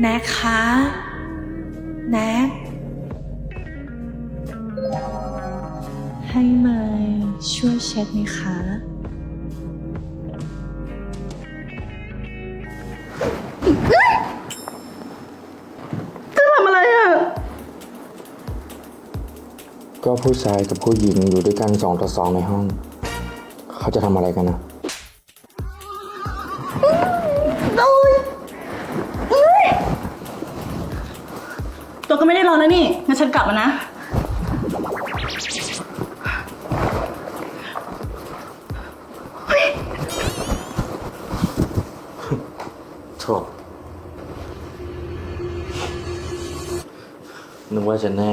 แน็กคะแน็กให้เมยช่วยเช็ดไหมคะทำอะไรอะ ก็ผู้ชายกับผู้หญิงอยู่ด้วยกันสองต่อสองในห้อง เขาจะทำอะไรกันนะ ตัวก็ไม่ได้ร้อนแล้วนี่งั้นฉันกลับแล้วนะโถนึกว่าจะแน่